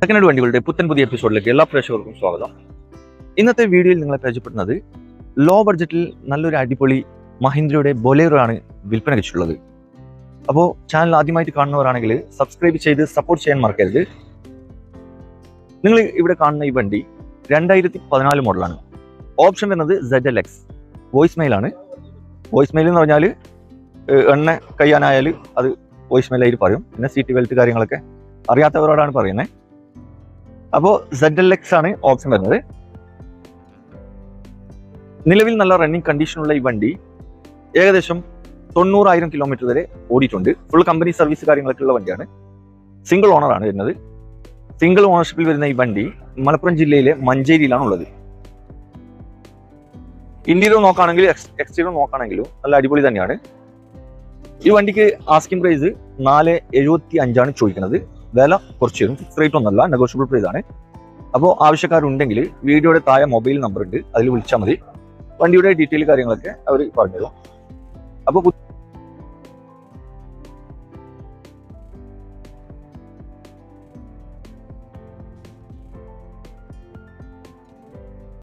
Second വണ്ടികളുടെ പുത്തൻ പുതിയ എപ്പിസോഡിലേക്ക് എല്ലാ പ്രേക്ഷകർക്കും സ്വാഗതം. ഇന്നത്തെ വീഡിയോയിൽ നിങ്ങളെ പരിചയപ്പെടുന്നത് ലോ ബഡ്ജറ്റിൽ നല്ലൊരു അടിപൊളി മഹീന്ദ്രയുടെ ബൊലേറോ ആണ് വിൽപ്പന വെച്ചിട്ടുള്ളത് അപ്പോൾ ചാനൽ ആദ്യമായിട്ട് കാണുന്നവരാണെങ്കിൽ സബ്സ്ക്രൈബ് ചെയ്ത് സപ്പോർട്ട് ചെയ്യാൻ മറക്കരുത്. നിങ്ങൾ ഇവിടെ കാണുന്ന ഈ വണ്ടി രണ്ടായിരത്തി പതിനാല് മോഡലാണ് ഓപ്ഷൻ വരുന്നത് സെഡ് എൽ എക്സ് വോയിസ് മെയിലാണ് വോയിസ് മെയിൽ എന്ന് പറഞ്ഞാൽ എണ്ണ കയ്യാനായാൽ അത് വോയിസ് മെയിലായിട്ട് പറയും. പിന്നെ സീറ്റ് ബെൽറ്റ് കാര്യങ്ങളൊക്കെ അറിയാത്തവരോടാണ് പറയുന്നത് അപ്പോൾ സെഡ് എക്സ് ആണ് ഓപ്ഷൻ വരുന്നത്. നിലവിൽ നല്ല റണ്ണിങ് കണ്ടീഷനുള്ള ഈ വണ്ടി ഏകദേശം തൊണ്ണൂറായിരം കിലോമീറ്റർ വരെ ഓടിയിട്ടുണ്ട്. ഫുൾ കമ്പനി സർവീസ് കാര്യങ്ങളൊക്കെ ഉള്ള വണ്ടിയാണ്. സിംഗിൾ ഓണർ ആണ് വരുന്നത്. സിംഗിൾ ഓണർഷിപ്പിൽ വരുന്ന ഈ വണ്ടി മലപ്പുറം ജില്ലയിലെ മഞ്ചേരിയിലാണ് ഉള്ളത്. ഇന്ത്യയിൽ നോക്കുകയാണെങ്കിൽ എക്സ്റ്റീരിയർ നോക്കുകയാണെങ്കിലും നല്ല അടിപൊളി തന്നെയാണ്. ഈ വണ്ടിക്ക് ആസ്കിംഗ് പ്രൈസ് നാല് എഴുപത്തി അഞ്ചാണ് ചോദിക്കുന്നത്. വില കുറച്ച് തരും ഫിക്സ് റേറ്റ് ഒന്നല്ല നെഗോഷ്യബിൾ പ്രൈസ് ആണ്. അപ്പോൾ ആവശ്യക്കാരുണ്ടെങ്കിൽ വീഡിയോയുടെ താഴെ മൊബൈൽ നമ്പർ ഉണ്ട് അതിൽ വിളിച്ചാൽ മതി. വണ്ടിയുടെ ഡീറ്റെയിൽ കാര്യങ്ങളൊക്കെ അവർ പറഞ്ഞുതരും. അപ്പോൾ